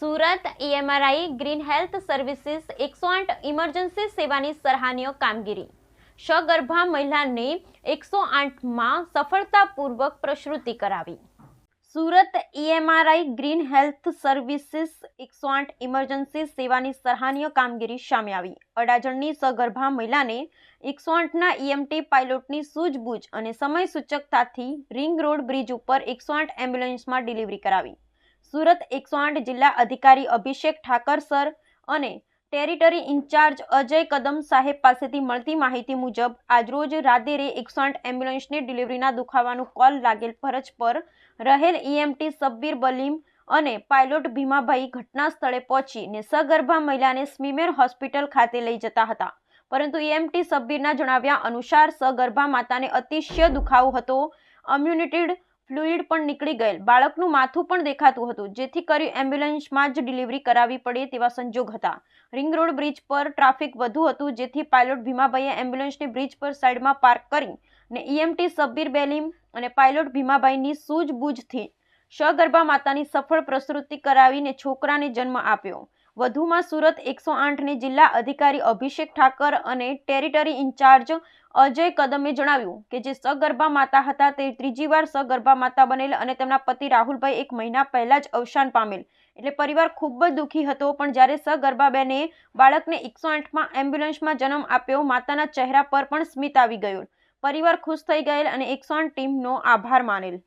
Surat EMRI green health services એકસો આઠ emergency સેવાની સરાહનીય કામગીરી. સગર્ભા મહિલાને એકસો આઠમાં સફળતાપૂર્વક પ્રસૂતિ કરાવી. Surat EMRI green health services એકસો આઠ ઇમરજન્સી સેવાની સરાહનીય કામગીરી સામે આવી. અડાજણની સગર્ભા મહિલાને એકસો આઠના ઈએમટી પાયલોટની સૂઝબૂઝ અને સમય સૂચકતાથી રિંગ રોડ બ્રિજ ઉપર એકસો આઠ એમ્બ્યુલન્સમાં ડિલિવરી કરાવી. સુરત એકસો આઠ જિલ્લા અધિકારી અભિષેક ઠાકર સર અને territory in charge Ajay Kadam સાહેબ પાસેથી મળતી માહિતી મુજબ, આજરોજ રાત્રે એકસો આઠ એમ્બ્યુલન્સને ડિલિવરીના દુખાવાનું કોલ લાગેલ ફરજ પર રહેલ ઈએમટી સબ્બીર બલીમ અને પાયલોટ ભીમાભાઈ ઘટના સ્થળે પહોંચીને સગર્ભા મહિલાને સ્મીમેર હોસ્પિટલ ખાતે લઈ જતા હતા. પરંતુ ઈએમટી સબ્બીરના જણાવ્યા અનુસાર, સગર્ભા માતાને અતિશય દુખાવો હતો. અમ્યુનિટેડ ફ્લુઇડ પણ નીકળી ગયેલ. બાળકનું માથું પણ દેખાતું હતું. જેથી કરી એમ્બ્યુલન્સમાં જ ડિલિવરી કરાવી પડે તેવા સંજોગ હતા. રિંગ રોડ બ્રિજ પર ટ્રાફિક વધુ હતું, જેથી પાયલોટ ભીમાભાઈએ એમ્બ્યુલન્સને બ્રિજ પર સાઈડમાં પાર્ક કરી ને ઈએમટી સબ્બીર બેલીમ અને પાયલોટ ભીમાભાઈની સૂઝબૂઝથી સગર્ભા માતાની સફળ પ્રસૃતિ કરાવીને છોકરાને જન્મ આપ્યો. વધુમાં સુરત એકસો આઠની જિલ્લા અધિકારી અભિષેક ઠાકર અને ટેરિટરી ઇન્ચાર્જ અજય કદમે જણાવ્યું કે જે સગર્ભા માતા હતા તે ત્રીજી વાર સગર્ભા માતા બનેલ અને તેમના પતિ રાહુલભાઈ એક મહિના પહેલા જ અવસાન પામેલ. એટલે પરિવાર ખૂબ જ દુઃખી હતો, પણ જ્યારે સગર્ભાબેને બાળકને એકસો આઠમાં એમ્બ્યુલન્સમાં જન્મ આપ્યો, માતાના ચહેરા પર પણ સ્મિત આવી ગયું. પરિવાર ખુશ થઈ ગયેલ અને એકસો આઠ ટીમનો આભાર માનેલ.